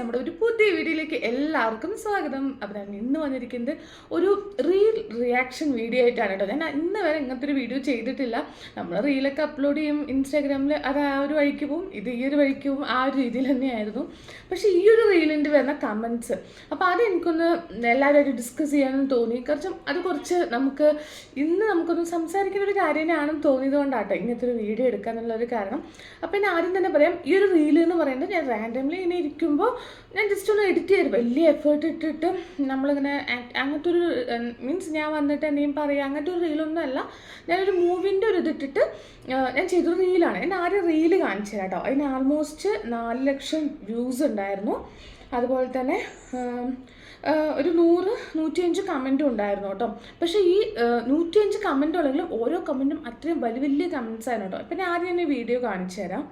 നമ്മുടെ ഒരു പുതിയ വീഡിയോയിലേക്ക് എല്ലാവർക്കും സ്വാഗതം. അപ്പം ഞാൻ ഇന്ന് വന്നിരിക്കുന്നത് ഒരു റീൽ റിയാക്ഷൻ വീഡിയോ ആയിട്ടാണ് കേട്ടോ. ഞാൻ ഇന്ന് വരെ ഇങ്ങനത്തെ ഒരു വീഡിയോ ചെയ്തിട്ടില്ല. നമ്മൾ റീലൊക്കെ അപ്ലോഡ് ചെയ്യും ഇൻസ്റ്റാഗ്രാമിൽ അത് ആ ഒരു വഴിക്ക് പോവും ഇത് ഈ ഒരു വഴിക്ക് പോവും ആ ഒരു രീതിയിൽ തന്നെയായിരുന്നു. പക്ഷേ ഈ ഒരു റീലിന്റെ വരുന്ന കമൻസ് അപ്പോൾ അത് എനിക്കൊന്ന് എല്ലാവരുമായിട്ട് ഡിസ്കസ് ചെയ്യാനും തോന്നി. കുറച്ചും അത് കുറച്ച് നമുക്ക് ഇന്ന് നമുക്കൊന്ന് സംസാരിക്കുന്ന ഒരു കാര്യം തന്നെയാണെന്ന് തോന്നിയത് കൊണ്ടാട്ടോ ഇങ്ങനത്തെ ഒരു വീഡിയോ എടുക്കാൻ ഒരു കാരണം. അപ്പോൾ ഞാൻ ആദ്യം തന്നെ പറയാം ഈ ഒരു റീൽ എന്ന് പറയുന്നത് ഞാൻ റാൻഡംലി ഇങ്ങനെ ഇരിക്കുമ്പോൾ ഞാൻ ജസ്റ്റ് ഒന്ന് എഡിറ്റ് ചെയ്ത് വലിയ എഫേർട്ട് ഇട്ടിട്ട് നമ്മളിങ്ങനെ അങ്ങനത്തെ ഒരു മീൻസ് ഞാൻ വന്നിട്ട് എന്തെങ്കിലും പറയുക അങ്ങനത്തെ ഒരു റീലൊന്നും അല്ല. ഞാനൊരു മൂവിന്റെ ഒരു ഇതിട്ടിട്ട് ഞാൻ ചെയ്തൊരു റീലാണ് ഞാൻ ആരെ റീൽ കാണിച്ചു കേട്ടോ അതിന് ആൾമോസ്റ്റ് നാല് ലക്ഷം വ്യൂസ് ഉണ്ടായിരുന്നു. അതുപോലെ തന്നെ ഒരു നൂറ് നൂറ്റിയഞ്ച് കമന്റും ഉണ്ടായിരുന്നു കേട്ടോ പക്ഷേ ഈ നൂറ്റിയഞ്ച് കമന്റ് ഉള്ളെങ്കിലും ഓരോ കമന്റും അത്രയും വലിയ വലിയ കമന്റ്സ് ആയിരുന്നു കേട്ടോ ഇപ്പം ഞാൻ ആദ്യം തന്നെ വീഡിയോ കാണിച്ചു തരാം.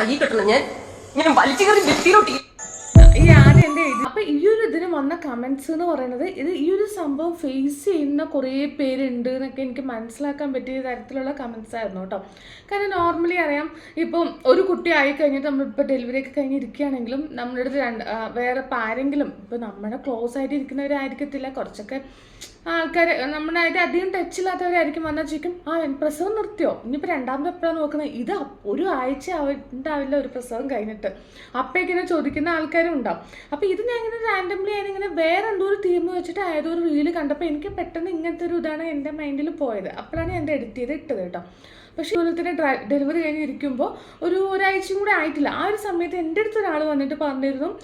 കൈ കെട്ടണം ഞാൻ ഞാൻ വലിച്ചു കയറി ഭിത്തിയിലോട്ടി ഈ ആദ്യം എന്റെ വന്ന കമന്റ്സ് എന്ന് പറയുന്നത് ഇത് ഈ ഒരു സംഭവം ഫേസ് ചെയ്യുന്ന കുറേ പേരുണ്ട് എന്നൊക്കെ എനിക്ക് മനസ്സിലാക്കാൻ പറ്റിയ തരത്തിലുള്ള കമന്റ്സ് ആയിരുന്നു കേട്ടോ. കാരണം നോർമലി അറിയാം ഇപ്പം ഒരു കുട്ടി ആയി കഴിഞ്ഞിട്ട് നമ്മളിപ്പോൾ ഡെലിവറി ഒക്കെ കഴിഞ്ഞിരിക്കുകയാണെങ്കിലും നമ്മുടെ രണ്ട് വേറെ ഇപ്പം ആരെങ്കിലും ഇപ്പം നമ്മുടെ ക്ലോസ് ആയിട്ട് ഇരിക്കുന്നവരായിരിക്കത്തില്ല. കുറച്ചൊക്കെ ആൾക്കാർ നമ്മളായിട്ട് അധികം ടച്ചില്ലാത്തവരായിരിക്കും വന്നാൽ ചോദിക്കും ആ പ്രസവം നിർത്തിയോ? ഇനിയിപ്പോൾ രണ്ടാമത് എപ്പോഴാണ് നോക്കുന്നത്? ഇത് ഒരു ആഴ്ച ഉണ്ടാവില്ല ഒരു പ്രസവം കഴിഞ്ഞിട്ട്. അപ്പേക്കിങ്ങനെ ചോദിക്കുന്ന ആൾക്കാരും ഉണ്ടാവും. അപ്പോൾ ഇത് ഞാൻ ഇങ്ങനെ റാൻഡംലി ഞാനിങ്ങനെ വേറെ എന്തോ ഒരു തീം വെച്ചിട്ട് ആയതൊരു റീൽ കണ്ടപ്പോൾ എനിക്ക് പെട്ടെന്ന് ഇങ്ങനത്തെ ഒരു ഇതാണ് എന്റെ മൈൻഡിൽ പോയത്. അപ്പോഴാണ് ഞാൻ എഡിറ്റ് ചെയ്ത് ഇട്ടത് കേട്ടോ. പക്ഷേ അതുപോലെ തന്നെ ഡെലിവറി കഴിഞ്ഞിരിക്കുമ്പോൾ ഒരു ഒരാഴ്ചയും കൂടെ ആയിട്ടില്ല. ആ ഒരു സമയത്ത് എന്റെ അടുത്ത് ഒരാൾ വന്നിട്ട് പറഞ്ഞിരുന്നു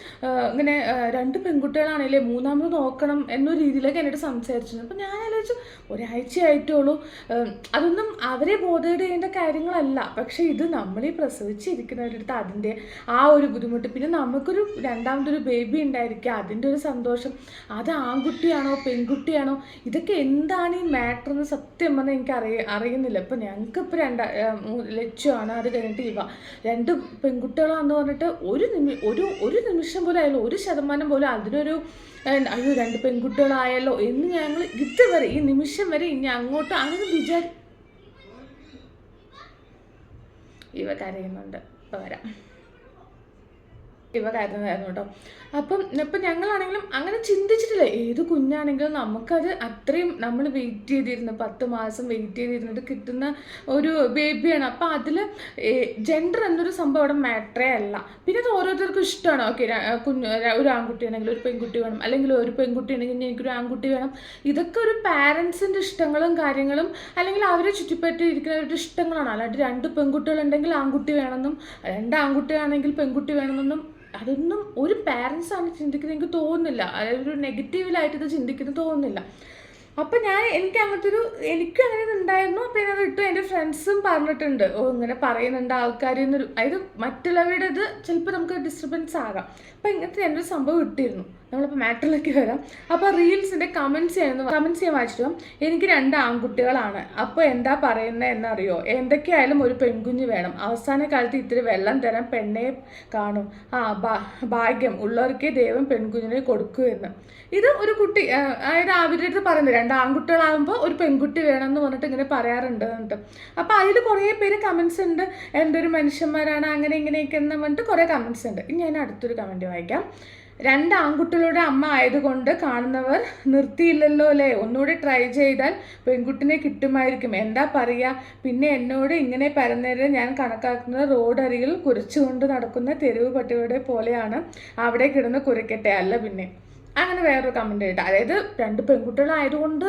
ഇങ്ങനെ രണ്ട് പെൺകുട്ടികളാണല്ലേ മൂന്നാമത് നോക്കണം എന്നൊരു രീതിയിലൊക്കെ എന്നോട് സംസാരിച്ചിരുന്നു. അപ്പോൾ ഞാൻ ആലോചിച്ചു ഒരാഴ്ച ആയിട്ടുള്ളൂ. അതൊന്നും അവരെ ബോധേഡ് ചെയ്യേണ്ട കാര്യങ്ങളല്ല. പക്ഷേ ഇത് നമ്മളീ പ്രസവിച്ചിരിക്കുന്നവരുടെ അടുത്ത് അതിന്റെ ആ ഒരു ബുദ്ധിമുട്ട്. പിന്നെ നമുക്കൊരു രണ്ടാമതൊരു ബേബി ഉണ്ടായിരിക്കുക അതിന്റെ ഒരു സന്തോഷം. അത് ആൺകുട്ടിയാണോ പെൺകുട്ടിയാണോ? ഇതൊക്കെ എന്താണ് ഈ മാറ്റർ എന്ന് സത്യം പറഞ്ഞാൽ എനിക്ക് അറിയ അറിയുന്നില്ല. ഇപ്പം ഞങ്ങൾക്ക് ഇപ്പോൾ രണ്ടാ ലക്ഷ്യമാണ് അത് കഴിഞ്ഞിട്ട് ഇവ. രണ്ട് പെൺകുട്ടികളാന്ന് പറഞ്ഞിട്ട് ഒരു നിമി ഒരു ഒരു നിമിഷം പോലും ആയാലും ഒരു ശതമാനം പോലും അതിനൊരു അയ്യോ രണ്ട് പെൺകുട്ടികളായല്ലോ എന്ന് ഞങ്ങൾ ഇതുവരെ ഈ നിമിഷം വരെ ഇനി അങ്ങോട്ട് അങ്ങനെ വിചാരി ഇവ കരയുന്നുണ്ട്. വരാം. ഇവ കരുതുന്നതായിരുന്നു കേട്ടോ. അപ്പം ഇപ്പം ഞങ്ങളാണെങ്കിലും അങ്ങനെ ചിന്തിച്ചിട്ടില്ല. ഏത് കുഞ്ഞാണെങ്കിലും നമുക്കത് അത്രയും നമ്മൾ വെയിറ്റ് ചെയ്തിരുന്ന പത്ത് മാസം വെയിറ്റ് ചെയ്തിരുന്നിട്ട് കിട്ടുന്ന ഒരു ബേബിയാണ് അപ്പം അതിൽ ജെൻഡർ എന്നൊരു സംഭവം അവിടെ മാറ്ററേ അല്ല. പിന്നെ അത് ഓരോരുത്തർക്കും ഇഷ്ടമാണ്. ഓക്കെ കുഞ്ഞ് ഒരു ആൺകുട്ടി ആൺകുട്ടിയാണെങ്കിൽ ഒരു പെൺകുട്ടി വേണം. അല്ലെങ്കിൽ ഒരു പെൺകുട്ടി ആണെങ്കിൽ എനിക്കൊരു ആൺകുട്ടി വേണം. ഇതൊക്കെ ഒരു പാരൻസിന്റെ ഇഷ്ടങ്ങളും കാര്യങ്ങളും അല്ലെങ്കിൽ അവരെ ചുറ്റിപ്പറ്റി ഇരിക്കുന്നവരുടെ ഇഷ്ടങ്ങളാണ്. അല്ലാണ്ട് രണ്ട് പെൺകുട്ടികളുണ്ടെങ്കിൽ ആൺകുട്ടി വേണമെന്നും രണ്ട് ആൺകുട്ടിയാണെങ്കിൽ പെൺകുട്ടി വേണമെന്നും അതൊന്നും ഒരു പാരൻസ് ആണ് ചിന്തിക്കുന്നത് എനിക്ക് തോന്നുന്നില്ല. അതായത് ഒരു നെഗറ്റീവിലായിട്ട് ഇത് ചിന്തിക്കുന്നത് തോന്നുന്നില്ല. അപ്പം ഞാൻ എനിക്ക് അങ്ങനത്തെ ഒരു എനിക്കും അങ്ങനെ ഉണ്ടായിരുന്നു. അപ്പം ഞാനത് ഇട്ടു. എന്റെ ഫ്രണ്ട്സും പറഞ്ഞിട്ടുണ്ട്. ഓ ഇങ്ങനെ പറയുന്നുണ്ട് ആൾക്കാർ എന്നൊരു. അതായത് മറ്റുള്ളവരുടെ ഇത് ചിലപ്പോൾ നമുക്ക് ഡിസ്റ്റർബൻസ് ആകാം. അപ്പം ഇങ്ങനത്തെ ഒരു സംഭവം ഇട്ടിരുന്നു. നമ്മളിപ്പോൾ മാറ്ററിലേക്ക് വരാം. അപ്പോൾ റീൽസിന്റെ കമന്റ്സ് ചെയ്യുന്ന കമന്റ്സ് ചെയ്യാൻ വായിച്ചിട്ട് എനിക്ക് രണ്ട് ആൺകുട്ടികളാണ്. അപ്പോൾ എന്താ പറയുന്നത് എന്നറിയോ? എന്തൊക്കെയായാലും ഒരു പെൺകുഞ്ഞ് വേണം. അവസാന കാലത്ത് ഇത്തിരി വെള്ളം തരാൻ പെണ്ണെ കാണും. ആ ഭാഗ്യം ഉള്ളവർക്കേ ദൈവം പെൺകുഞ്ഞിനെ കൊടുക്കൂ എന്ന്. ഇത് ഒരു കുട്ടി അതായത് അവരുടെ അടുത്ത് പറയുന്നത് രണ്ട് ആൺകുട്ടികളാകുമ്പോൾ ഒരു പെൺകുട്ടി വേണം എന്ന് പറഞ്ഞിട്ട് ഇങ്ങനെ പറയാറുണ്ട് എന്നിട്ട്. അപ്പോൾ അതിൽ കുറേ പേര് കമൻസ് ഉണ്ട്. എന്തൊരു മനുഷ്യന്മാരാണ് അങ്ങനെ ഇങ്ങനെയൊക്കെ എന്ന് പറഞ്ഞിട്ട് കുറേ കമൻസ് ഉണ്ട്. ഇനി ഞാൻ അടുത്തൊരു കമന്റ് വായിക്കാം. രണ്ട് ആൺകുട്ടികളുടെ അമ്മ ആയതുകൊണ്ട് കാണുന്നവർ നിർത്തിയില്ലല്ലോ അല്ലേ? ഒന്നുകൂടി ട്രൈ ചെയ്താൽ പെൺകുട്ടിനെ കിട്ടുമായിരിക്കും. എന്താ പറയുക പിന്നെ എന്നോട് ഇങ്ങനെ പരന്നേരം ഞാൻ കണക്കാക്കുന്നത് റോഡരികിൽ കുരച്ചുകൊണ്ട് നടക്കുന്ന തെരുവ് പട്ടികളുടെ പോലെയാണ് അവിടെ കിടന്ന് കുരയ്ക്കട്ടെ. അല്ല പിന്നെ. അങ്ങനെ വേറൊരു കമന്റ് കേട്ടോ അതായത് രണ്ട് പെൺകുട്ടികളായതുകൊണ്ട്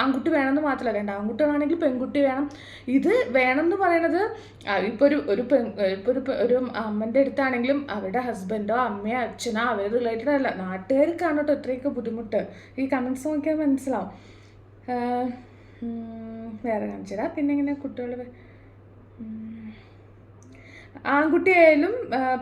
ആൺകുട്ടി വേണമെന്ന് മാത്രമല്ല രണ്ട് ആൺകുട്ടികളാണെങ്കിൽ പെൺകുട്ടി വേണം. ഇത് വേണം എന്ന് പറയുന്നത് ഇപ്പോൾ ഒരു ഒരു പെൺ ഇപ്പോൾ ഒരു ഒരു അമ്മന്റെ അടുത്താണെങ്കിലും അവരുടെ ഹസ്ബൻഡോ അമ്മയോ അച്ഛനോ അവർ റിലേറ്റഡ് അല്ല. നാട്ടുകാർക്കാണ് കേട്ടോ ഇത്രയൊക്കെ ബുദ്ധിമുട്ട്. ഈ കമൻസ് നോക്കിയാൽ മനസ്സിലാവും. വേറെ കാണിച്ചു തരാം പിന്നെ ഇങ്ങനെ കുട്ടികൾ ആൺകുട്ടിയായാലും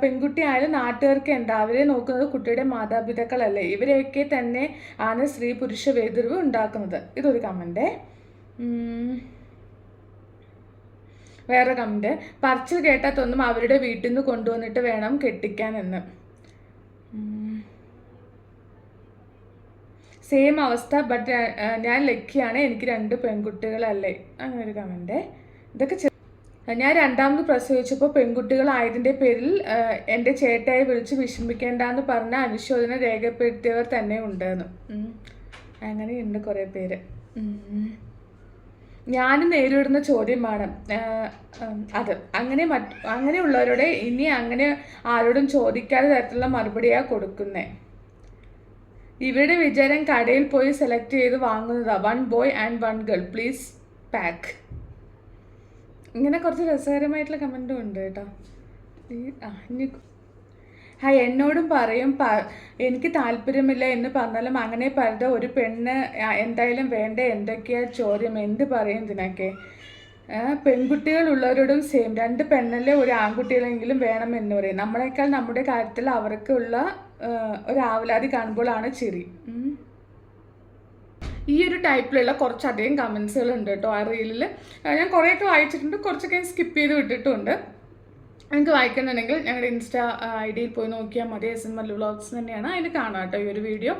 പെൺകുട്ടിയായാലും നാട്ടുകാർക്ക് എന്താ അവരെ നോക്കുന്നത് കുട്ടിയുടെ മാതാപിതാക്കളല്ലേ. ഇവരെയൊക്കെ തന്നെ ആണ് സ്ത്രീ പുരുഷ വേതിരിവ് ഉണ്ടാക്കുന്നത്. ഇതൊരു കമന്റേ വേറെ കമന്റ് പറിച്ചു കേട്ടാത്തൊന്നും അവരുടെ വീട്ടിൽ നിന്ന് കൊണ്ടുവന്നിട്ട് വേണം കെട്ടിക്കാൻ എന്ന്. സെയിം അവസ്ഥ ബട്ട് ഞാൻ ലക്കിയാണ്. എനിക്ക് രണ്ട് പെൺകുട്ടികളല്ലേ. അങ്ങനെ ഒരു കമന്റ് ഇതൊക്കെ ഞാൻ രണ്ടാമത് പ്രസവിച്ചപ്പോൾ പെൺകുട്ടികളായതിന്റെ പേരിൽ എന്റെ ചേട്ടയെ വിളിച്ച് വിഷമിക്കേണ്ടെന്ന് പറഞ്ഞ അനുശോചനം രേഖപ്പെടുത്തിയവർ തന്നെ ഉണ്ടെന്ന്. അങ്ങനെയുണ്ട് കുറേ പേര്. ഞാൻ നേരിടുന്ന ചോദ്യമാണ് അത്. അങ്ങനെ മറ്റ് അങ്ങനെയുള്ളവരോട് ഇനി അങ്ങനെ ആരോടും ചോദിക്കാതെ തരത്തിലുള്ള മറുപടിയാണ് കൊടുക്കുന്നത് ഇവരുടെ വിചാരം കടയിൽ പോയി സെലക്ട് ചെയ്ത് വാങ്ങുന്നതാണ് one boy and one girl. Please pack. ഇങ്ങനെ കുറച്ച് രസകരമായിട്ടുള്ള കമന്റും ഉണ്ട് കേട്ടോ. ആ എന്നോടും പറയും എനിക്ക് താല്പര്യമില്ല എന്ന് പറഞ്ഞാലും അങ്ങനെ പറഞ്ഞ ഒരു പെണ്ണ് എന്തായാലും വേണ്ട? എന്തൊക്കെയാ ചോദ്യം? എന്ത് പറയും ഇതിനൊക്കെ? പെൺകുട്ടികൾ പെൺകുട്ടികളുള്ളവരോടും സെയിം രണ്ട് പെണ്ണല്ലേ ഒരു ആൺകുട്ടികളെങ്കിലും വേണം എന്ന് പറയും. നമ്മളെക്കാൾ നമ്മുടെ കാര്യത്തിൽ അവർക്കുള്ള ഒരു ആവലാതി കാണുമ്പോഴാണ് ചിരി. ഈ ഒരു ടൈപ്പിലുള്ള കുറച്ചധികം കമൻസുകൾ ഉണ്ട് കേട്ടോ ആ റീലിൽ ഞാൻ കുറേയൊക്കെ വായിച്ചിട്ടുണ്ട്. കുറച്ചൊക്കെ സ്കിപ്പ് ചെയ്ത് വിട്ടിട്ടുണ്ട്. നിങ്ങൾക്ക് വായിക്കുന്നുണ്ടെങ്കിൽ ഞങ്ങളുടെ ഇൻസ്റ്റാ ഐ ഡിയിൽ പോയി നോക്കിയാൽ മതി. എസ് എം എൽ വ്ളോഗ്സ് തന്നെയാണ്. അതിൽ കാണാം കേട്ടോ ഈ ഒരു വീഡിയോ.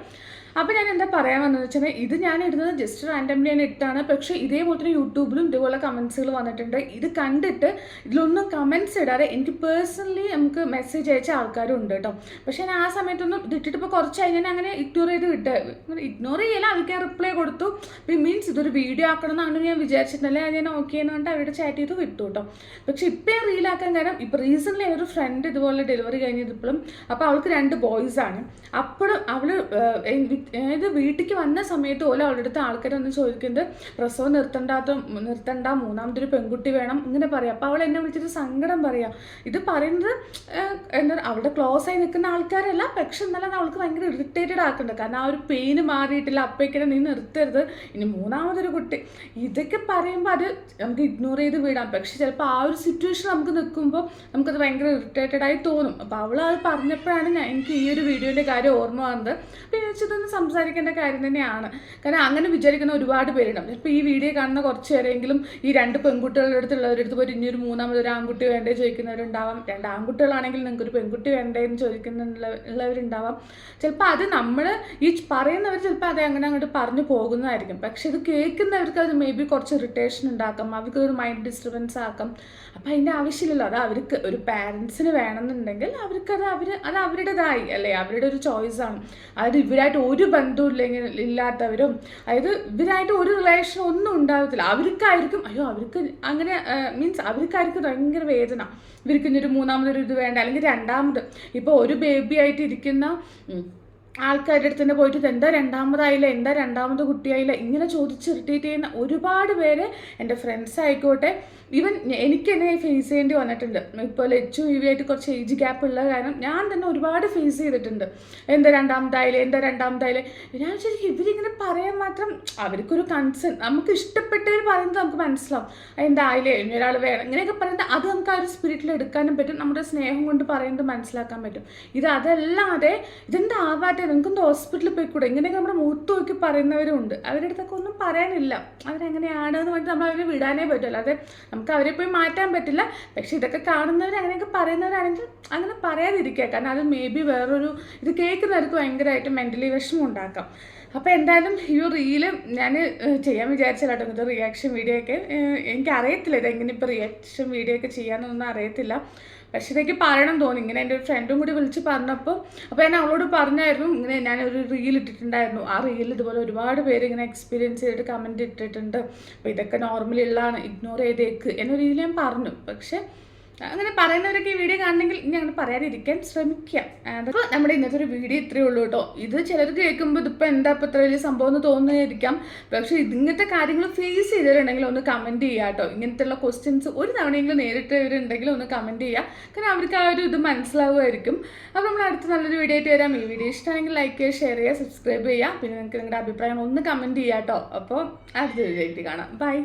അപ്പോൾ ഞാൻ എന്താ പറയാൻ വന്നതെന്ന് വെച്ചാൽ ഇത് ഞാൻ ഇടുന്നത് ജസ്റ്റ് റാൻഡംലി ഞാൻ ഇട്ടാണ്. പക്ഷേ ഇതേപോലെ തന്നെ യൂട്യൂബിലും ഇതുപോലെ കമൻസുകൾ വന്നിട്ടുണ്ട്. ഇത് കണ്ടിട്ട് ഇതിലൊന്നും കമൻസ് ഇടാതെ എനിക്ക് പേഴ്സണലി നമുക്ക് മെസ്സേജ് അയച്ച ആൾക്കാരും ഉണ്ട് കേട്ടോ പക്ഷേ ഞാൻ ആ സമയത്തൊന്നും ഇട്ടിട്ട് ഇപ്പോൾ കുറച്ചായി ഞാൻ അങ്ങനെ ഇഗ്നോർ ചെയ്ത് വിട്ട് ഇഗ്നോർ ചെയ്യല. അവർക്ക് റിപ്ലൈ കൊടുത്തു. മീൻസ് ഇതൊരു വീഡിയോ ആക്കണം എന്നാണ് ഞാൻ വിചാരിച്ചിട്ടുണ്ടല്ലേ? ഞാൻ ഓക്കെ എന്ന് പറഞ്ഞിട്ട് അവരുടെ ചാറ്റ് ചെയ്ത് വിട്ടു കേട്ടോ പക്ഷെ ഇപ്പം ഞാൻ റീലാക്കാൻ കാരണം ഇപ്പോൾ റീസെന്റ്ലി ഒരു ഫ്രണ്ട് ഇതുപോലെ ഡെലിവറി കഴിഞ്ഞതിപ്പോഴും അപ്പോൾ അവൾക്ക് രണ്ട് ബോയ്സ് ആണ്. അപ്പോഴും അവൾ അതായത് വീട്ടിലേക്ക് വന്ന സമയത്ത് പോലും അവളുടെ അടുത്ത് ആൾക്കാരൊന്നും ചോദിക്കുന്നത് പ്രസവം നിർത്തണ്ടാത്ത നിർത്തണ്ട മൂന്നാമതൊരു പെൺകുട്ടി വേണം ഇങ്ങനെ പറയാം. അപ്പോൾ അവൾ എന്നെ വിളിച്ചിട്ട് സങ്കടം പറയാം. ഇത് പറയുന്നത് എന്താ അവിടെ ക്ലോസ് ആയി നിൽക്കുന്ന ആൾക്കാരല്ല പക്ഷെ എന്നാലും അവൾക്ക് ഭയങ്കര ഇറിറ്റേറ്റഡ് ആക്കുന്നുണ്ട് കാരണം ആ ഒരു പെയിന് മാറിയിട്ടില്ല അപ്പേക്കിനെ നീ നിർത്തരുത് ഇനി മൂന്നാമതൊരു കുട്ടി. ഇതൊക്കെ പറയുമ്പോൾ അത് നമുക്ക് ഇഗ്നോർ ചെയ്ത് വിടാം. പക്ഷെ ചിലപ്പോൾ ആ ഒരു സിറ്റുവേഷൻ നമുക്ക് നിൽക്കുമ്പോൾ നമുക്കത് ഭയങ്കര ഇറിറ്റേറ്റഡ് ആയി തോന്നും. അപ്പോൾ അവൾ അത് പറഞ്ഞപ്പോഴാണ് ഞാൻ എനിക്ക് ഈ ഒരു വീഡിയോന്റെ കാര്യം ഓർമ്മ വന്നത്. പിന്നെ വെച്ചതൊന്ന് സംസാരിക്കേണ്ട കാര്യം തന്നെയാണ്. കാരണം അങ്ങനെ വിചാരിക്കുന്ന ഒരുപാട് പേരുണ്ട്. ഇപ്പോൾ ഈ വീഡിയോ കാണുന്ന കുറച്ച് പേരെങ്കിലും ഈ രണ്ട് പെൺകുട്ടികളുടെ അടുത്തുള്ളവരുടെ അടുത്ത് പോയിട്ട് ഇനി ഒരു മൂന്നാമത് ഒരു ആൺകുട്ടി വേണ്ടേ ചോദിക്കുന്നവരുണ്ടാവാം. രണ്ട് ആൺകുട്ടികളാണെങ്കിൽ നിങ്ങൾക്ക് ഒരു പെൺകുട്ടി വേണ്ടേ എന്ന് ചോദിക്കുന്ന ഉള്ളവരുണ്ടാവാം ചിലപ്പോൾ അത് നമ്മൾ ഈ പറയുന്നവർ ചിലപ്പോൾ അത് അങ്ങനെ അങ്ങോട്ട് പറഞ്ഞു പോകുന്നതായിരിക്കും. പക്ഷെ ഇത് കേൾക്കുന്നവർക്ക് അത് മേ ബി കുറച്ച് ഇറിറ്റേഷൻ ഉണ്ടാക്കാം. അവർക്ക് ഒരു മൈൻഡ് ഡിസ്റ്റർബൻസ് ആക്കാം. അപ്പം അതിന്റെ ആവശ്യമില്ലല്ലോ. അത് അവർക്ക് ഒരു പാരൻസിന് വേണമെന്നുണ്ടെങ്കിൽ അവർക്കത് അവർ അത് അവരുടേതായി. അല്ലേ? അവരുടെ ഒരു ചോയ്സാണ് അത് ഇവരായിട്ട് ഒരു ബന്ധവും ഇല്ലെങ്കിൽ ഇല്ലാത്തവരും അതായത് ഇവരായിട്ട് ഒരു റിലേഷൻ ഒന്നും ഉണ്ടാകത്തില്ല അവർക്കായിരിക്കും അയ്യോ അവർക്ക് അങ്ങനെ മീൻസ് അവർക്കായിരിക്കും ഭയങ്കര വേദന. ഇവർക്ക് ഇനി ഒരു മൂന്നാമതൊരു ഇത് വേണ്ട അല്ലെങ്കിൽ രണ്ടാമത്. ഇപ്പോൾ ഒരു ബേബി ആയിട്ട് ഇരിക്കുന്ന ആൾക്കാരുടെ അടുത്ത് തന്നെ പോയിട്ട് എന്താ രണ്ടാമതായില്ല എന്താ രണ്ടാമത് കുട്ടിയായില്ല ഇങ്ങനെ ചോദിച്ച് ഇറിറ്റേറ്റ് ചെയ്യുന്ന ഒരുപാട് പേര് എന്റെ ഫ്രണ്ട്സ് ആയിക്കോട്ടെ ഈവൻ എനിക്ക് എന്നെ ഫേസ് ചെയ്യേണ്ടി വന്നിട്ടുണ്ട്. ഇപ്പോൾ വി ആയിട്ട് കുറച്ച് ഏജ് ഗ്യാപ്പ് ഉള്ള കാരണം ഞാൻ തന്നെ ഒരുപാട് ഫേസ് ചെയ്തിട്ടുണ്ട്. എന്താ രണ്ടാമതായില്ലേ എന്താ രണ്ടാമതായില്ലേ ഞാൻ ശരിക്കും ഇവരിങ്ങനെ പറയാൻ മാത്രം അവർക്കൊരു കൺസേൺ നമുക്ക് ഇഷ്ടപ്പെട്ടവർ പറയുന്നത് നമുക്ക് മനസ്സിലാവും. എന്തായാലേ ഇനി ഒരാൾ വേണം. ഇങ്ങനെയൊക്കെ പറയുന്നത് അത് നമുക്ക് ആ ഒരു സ്പിരിറ്റിൽ എടുക്കാനും പറ്റും. നമ്മുടെ സ്നേഹം കൊണ്ട് പറയുന്നത് മനസ്സിലാക്കാൻ പറ്റും. ഇത് അതല്ലാതെ ഇതെന്താ ആവാട്ടെ നിങ്ങൾക്കൊന്ന് ഹോസ്പിറ്റലിൽ പോയിക്കൂടെ ഇങ്ങനെയൊക്കെ നമ്മുടെ മൂത്ത് നോക്കി പറയുന്നവരും ഉണ്ട് അവരുടെ അടുത്തൊക്കെ ഒന്നും പറയാനില്ല. അവരെങ്ങനെയാണ് എന്ന് പറഞ്ഞിട്ട് നമ്മൾ അവരെ വിടാനേ പറ്റുമല്ലോ അല്ലാതെ നമുക്ക് അവരെ പോയി മാറ്റാൻ പറ്റില്ല. പക്ഷെ ഇതൊക്കെ കാണുന്നവർ അങ്ങനെയൊക്കെ പറയുന്നവരാണെങ്കിൽ അങ്ങനെ പറയാതിരിക്കുക. കാരണം അത് മേ ബി വേറൊരു ഇത് കേൾക്കുന്നവർക്ക് ഭയങ്കരമായിട്ട് മെന്റലി വിഷമം ഉണ്ടാക്കാം അപ്പോൾ എന്തായാലും ഈ റീൽ ഞാൻ ചെയ്യാൻ വിചാരിച്ചില്ല കേട്ടോ ഇത് റിയാക്ഷൻ വീഡിയോ ഒക്കെ എനിക്കറിയത്തില്ല ഇതെങ്ങനെ ഇപ്പോൾ റിയാക്ഷൻ വീഡിയോ ഒക്കെ ചെയ്യാനൊന്നും അറിയത്തില്ല. പക്ഷെ ഇതൊക്കെ പറയണം തോന്നി ഇങ്ങനെ എന്റെ ഒരു ഫ്രണ്ടും കൂടി വിളിച്ച് പറഞ്ഞപ്പോൾ അപ്പോൾ ഞാൻ അവളോട് പറഞ്ഞായിരുന്നു. ഇങ്ങനെ ഞാനൊരു റീൽ ഇട്ടിട്ടുണ്ടായിരുന്നു. ആ റീൽ ഇതുപോലെ ഒരുപാട് പേര് ഇങ്ങനെ എക്സ്പീരിയൻസ് ചെയ്തിട്ട് കമന്റ് ഇട്ടിട്ടുണ്ട്. അപ്പോൾ ഇതൊക്കെ നോർമലി ഉള്ളതാണ്. ഇഗ്നോർ ചെയ്തേക്ക്. എന്നൊരു രീതിയിൽ ഞാൻ പറഞ്ഞു. പക്ഷേ അങ്ങനെ പറയുന്നവരൊക്കെ ഈ വീഡിയോ കാണണമെങ്കിൽ ഇനി അങ്ങനെ പറയാതിരിക്കാൻ ശ്രമിക്കാം. അപ്പോൾ നമ്മുടെ ഇന്നത്തെ ഒരു വീഡിയോ ഇത്രയേ ഉള്ളൂ കേട്ടോ. ഇത് ചിലർക്ക് കേൾക്കുമ്പോൾ ഇതിപ്പോൾ എന്താ ഇപ്പോൾ ഇത്ര വലിയ സംഭവം എന്ന് തോന്നുന്നതായിരിക്കാം. പക്ഷേ ഇങ്ങനത്തെ കാര്യങ്ങൾ ഫേസ് ചെയ്തിട്ടുണ്ടെങ്കിൽ ഒന്ന് കമന്റ് ചെയ്യുക കേട്ടോ. ഇങ്ങനത്തെയുള്ള ക്വസ്റ്റ്യൻസ് ഒരു തവണയെങ്കിലും നേരിട്ടവരുണ്ടെങ്കിൽ ഒന്ന് കമന്റ് ചെയ്യുക. കാരണം അവർക്ക് ആ ഒരു ഇത് മനസ്സിലാവുമായിരിക്കും. അപ്പോൾ നമ്മൾ അടുത്ത നല്ലൊരു വീഡിയോ ആയിട്ട് വരാം. ഈ വീഡിയോ ഇഷ്ടമാണെങ്കിൽ ലൈക്ക് ചെയ്യുക ഷെയർ ചെയ്യുക സബ്സ്ക്രൈബ് ചെയ്യുക. പിന്നെ നിങ്ങൾക്ക് നിങ്ങളുടെ അഭിപ്രായം ഒന്ന് കമന്റ് ചെയ്യുക കേട്ടോ. അപ്പോൾ അടുത്ത വീഡിയോ ആയിട്ട് കാണാം. ബൈ